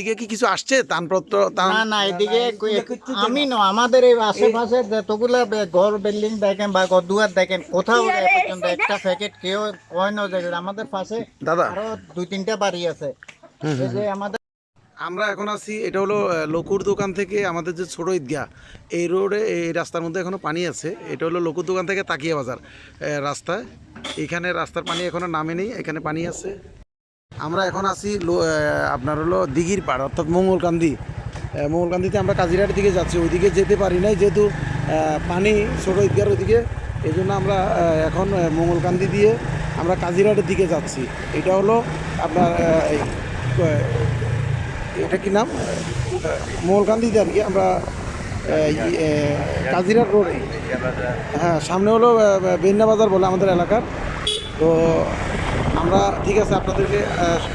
এদিকে কি কিছু আসছে? দানপত্র না না এদিকে আমি না আমাদের এই আশেপাশে যতগুলা ঘর বিল্ডিং দেখেন বা ঘর দুয়ার দেখেন কোথাও পর্যন্ত একটা প্যাকেট কেউ কয় না যে আমাদের পাশে দাদা। আরও দুই তিনটা বাড়ি আছে। যে আমাদের আমরা এখন আছি এটা হলো লকুর দোকান থেকে আমাদের যে ছোট ঈদগাহ এই রোডে এই রাস্তার মধ্যে এখনও পানি আছে। এটা হলো লকুর দোকান থেকে তাকিয়া বাজার রাস্তায় এখানে রাস্তার পানি এখনও নামে নেই এখানে পানি আছে। আমরা এখন আছি আপনার হলো দিঘির পাড়, অর্থাৎ মঙ্গলকান্দি। মঙ্গলকান্দিতে আমরা কাজিরাটের দিকে যাচ্ছি, ওইদিকে যেতে পারি নাই, যেহেতু পানি ছোট ঈদগার ওইদিকে এই জন্য আমরা এখন মঙ্গলকান্দি দিয়ে আমরা কাজিরাটের দিকে যাচ্ছি। এটা হলো আপনার এটা কি নাম? মোলকান্দিতে আর কি আমরা কাজিরাট রোড হ্যাঁ সামনে হলো বেন্না বাজার বলে আমাদের এলাকার। তো আমরা ঠিক আছে, আপনাদেরকে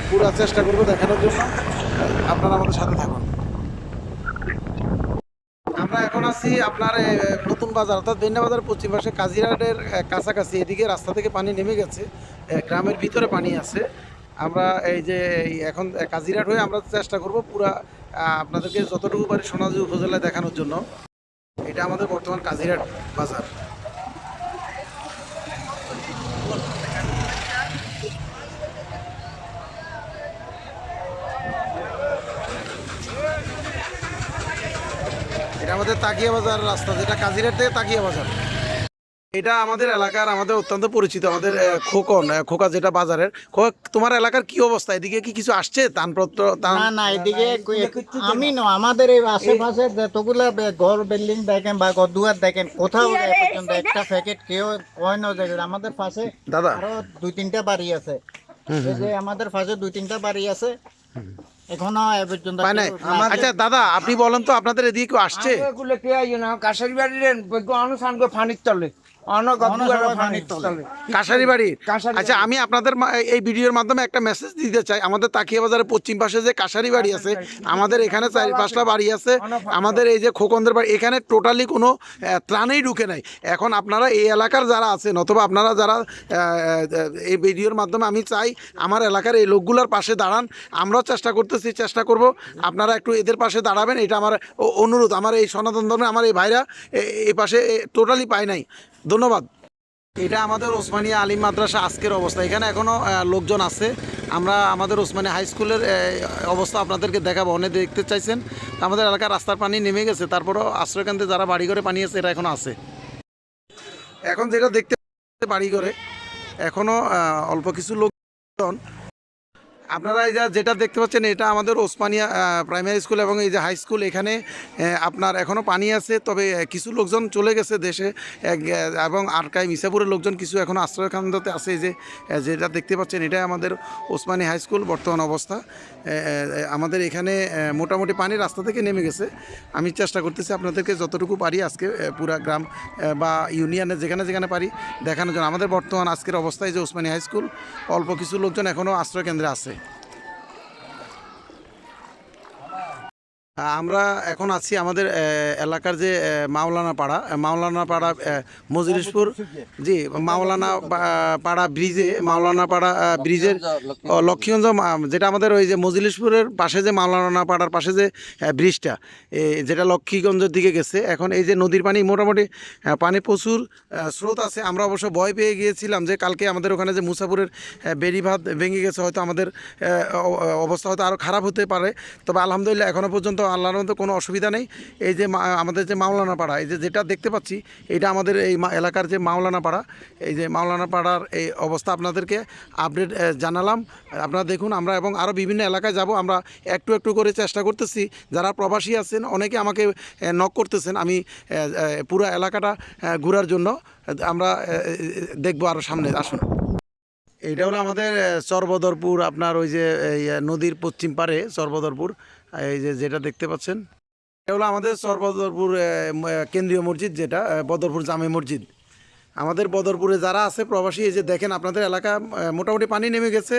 পুরো চেষ্টা করব দেখানোর জন্য। আপনারা আমাদের সাথে থাকুন। আমরা এখন আছি আপনার নতুন বাজার, অর্থাৎ বেন্না বাজার পশ্চিম পাশে কাজিরাটের কাছাকাছি। এদিকে রাস্তা থেকে পানি নেমে গেছে গ্রামের ভিতরে পানি আছে। আমরা এই যে এখন কাজিরাট হয়ে আমরা চেষ্টা করব পুরা আপনাদেরকে যতটুকু পারি সোনাজি উপজেলায় দেখানোর জন্য। এটা আমাদের বর্তমান কাজিরাট বাজার। আমাদের তাকিয়া বাজার রাস্তা যেটা কাজিরাট থেকে তাকিয়া বাজার। এটা আমাদের এলাকার আমাদের অত্যন্ত পরিচিত আমাদের খোকন খোকা যেটা বাজারের। খোকা তোমার এলাকার কি অবস্থা? এদিকে কি কিছু আসছে? না না এদিকে আমি না আমাদের এই আশেপাশে যতগুলা ঘর বিল্ডিং দেখেন বা ঘর দুয়ার দেখেন কোথাও পর্যন্ত একটা প্যাকেট কেউ কয় না যে আমাদের পাশে দাদা। আরও দুই তিনটা বাড়ি আছে। যে আমাদের পাশে দুই তিনটা বাড়ি আছে। এখনও এ পর্যন্ত কেউ- আচ্ছা দাদা আপনি বলেন তো আপনাদের এদিকে কেউ আসছে? এগুলো কে আইও না? কাশারি বাড়ির অনুষ্ঠান করে ফানির তলে। কাশারি বাড়ির আচ্ছা আমি আপনাদের এই ভিডিওর মাধ্যমে একটা মেসেজ দিতে চাই। আমাদের তাকিয়া বাজারের পশ্চিম পাশে যে কাশারি বাড়ি আছে আমাদের এখানে চার পাঁচটা বাড়ি আছে। আমাদের এই যে খোকনদের বাড়ি এখানে টোটালি কোনো ত্রাণেই ঢুকে নাই। এখন আপনারা এই এলাকার যারা আছেন অথবা আপনারা যারা এই ভিডিওর মাধ্যমে আমি চাই আমার এলাকার এই লোকগুলোর পাশে দাঁড়ান। আমরাও চেষ্টা করতেছি চেষ্টা করব। আপনারা একটু এদের পাশে দাঁড়াবেন এটা আমার অনুরোধ। আমার এই সনাতন ধর্মে আমার এই ভাইরা এ- এই পাশে টোটালি পায় নাই। ধন্যবাদ। এটা আমাদের ওসমানিয়া আলিম মাদ্রাসা আজকের অবস্থা। এখানে এখনও লোকজন আছে। আমরা আমাদের ওসমানী হাই স্কুলের অবস্থা আপনাদেরকে দেখাবো। অনেক দেখতে চাইছেন। আমাদের এলাকার রাস্তার পানি নেমে গেছে। তারপরও আশ্রয়কান্তে যারা বাড়ি ঘরে পানি আছে এটা এখনও আছে। এখন যেটা দেখতে বাড়ি করে এখনও অল্প কিছু লোকজন আপনারা এই যেটা দেখতে পাচ্ছেন, এটা আমাদের ওসমানিয়া প্রাইমারি স্কুল এবং এই যে হাই স্কুল এখানে আপনার এখনও পানি আছে, তবে কিছু লোকজন চলে গেছে দেশে এবং আরকাই মিসাপুরের লোকজন কিছু এখন আশ্রয়কেন্দ্রতে আছে যে যেটা দেখতে পাচ্ছেন, এটাই আমাদের ওসমানী হাই স্কুল বর্তমান অবস্থা। আমাদের এখানে মোটামুটি পানি রাস্তা থেকে নেমে গেছে। আমি চেষ্টা করতেছি আপনাদেরকে যতটুকু পারি আজকে পুরা গ্রাম বা ইউনিয়নে যেখানে যেখানে পারি দেখানোর জন্য। আমাদের বর্তমান আজকের অবস্থায় যে ওসমানী হাই স্কুল অল্প কিছু লোকজন এখনও আশ্রয়কেন্দ্রে আছে। আমরা এখন আছি আমাদের এলাকার যে মাওলানা পাড়া মাওলানা পাড়া মজলিশপুর জি মাওলানা পাড়া ব্রিজে মাওলানা পাড়া ব্রিজের লক্ষ্মীগঞ্জ যেটা আমাদের ওই যে মজলিশপুরের পাশে যে মাওলানা পাড়ার পাশে যে ব্রিজটা যেটা লক্ষ্মীগঞ্জের দিকে গেছে। এখন এই যে নদীর পানি মোটামুটি পানি প্রচুর স্রোত আছে। আমরা অবশ্য ভয় পেয়ে গিয়েছিলাম যে কালকে আমাদের ওখানে যে মুসাপুরের বেড়িভাত ভেঙে গেছে হয়তো আমাদের অবস্থা হয়তো আরও খারাপ হতে পারে। তবে আলহামদুলিল্লাহ এখনও পর্যন্ত আল্লাহর মধ্যে কোনো অসুবিধা নেই। এই যে আমাদের যে মাওলানা পাড়া এই যে যেটা দেখতে পাচ্ছি, এটা আমাদের এই এলাকার যে মাওলানা পাড়া এই যে মাওলানা পাড়ার এই অবস্থা আপনাদেরকে আপডেট জানালাম। আপনারা দেখুন, আমরা এবং আরও বিভিন্ন এলাকায় যাব, আমরা একটু একটু করে চেষ্টা করতেছি। যারা প্রবাসী আছেন, অনেকে আমাকে নক করতেছেন, আমি পুরো এলাকাটা ঘোরার জন্য। আমরা দেখব আরও সামনে, আসুন। এইটা হলো আমাদের আহ, চরবদরপুর আপনার ওই যে এই, নদীর পশ্চিম পারে সর্বদরপুর এই যে যেটা দেখতে পাচ্ছেন। এটা হলো আমাদের আহ, কেন্দ্রীয় মসজিদ যেটা বদরপুর জামে মসজিদ। আমাদের বদরপুরে যারা আছে প্রবাসী এই যে দেখেন আপনাদের এলাকা মোটামুটি পানি নেমে গেছে।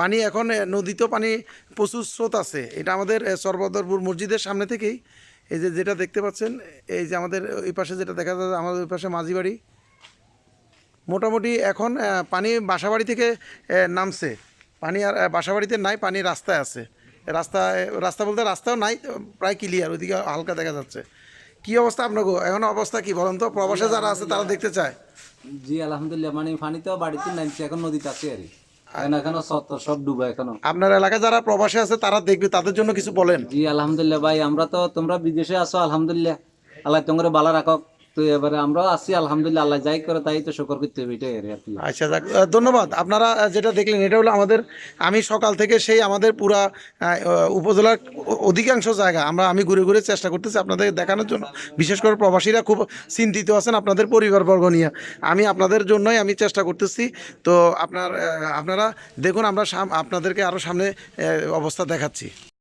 পানি এখন নদীতেও পানি প্রচুর স্রোত আছে। এটা আমাদের সর্বদরপুর মসজিদের সামনে থেকেই এই যে যেটা দেখতে পাচ্ছেন এই যে আমাদের ওই পাশে যেটা দেখা যাচ্ছে আমাদের ওই পাশে মাঝি বাড়ি মোটামুটি এখন পানি বাসাবাড়ি থেকে নামছে। পানি আর বাসাবাড়িতে নাই পানি রাস্তায় আছে। রাস্তা রাস্তা বলতে রাস্তাও নাই তো প্রায় ক্লিয়ার ওইদিকে হালকা দেখা যাচ্ছে। কি অবস্থা আপনাকে? এখন অবস্থা কি বলেন তো? প্রবাসে যারা আছে তারা দেখতে চায়। জি আলহামদুলিল্লাহ মানে পানিতেও বাড়িতে নামছে এখন নদীতে আছে আর কি। এখন এখনও সব সব ডুবা এখনও। আপনার এলাকায় যারা প্রবাসে আছে তারা দেখবে তাদের জন্য কিছু বলেন। জি আলহামদুলিল্লাহ ভাই আমরা তো তোমরা বিদেশে আছো আলহামদুলিল্লাহ। আল্লাহ তোমরা বালা রাখক। তো এবারে আমরাও আছি, আলহামদুলিল্লাহ যাই করে আচ্ছা যাক ধন্যবাদ। আপনারা যেটা দেখলেন, এটা হলো আমাদের, আমি সকাল থেকে সেই আমাদের পুরা উপজেলার অধিকাংশ জায়গা, আমরা, আমি ঘুরে ঘুরে চেষ্টা করতেছি আপনাদের দেখানোর জন্য। বিশেষ করে প্রবাসীরা খুব চিন্তিত আছেন আপনাদের পরিবারবর্গ নিয়ে। আমি আপনাদের জন্যই আমি চেষ্টা করতেছি। তো আপনার আপনারা দেখুন, আমরা আপনাদেরকে আরও সামনে অবস্থা দেখাচ্ছি।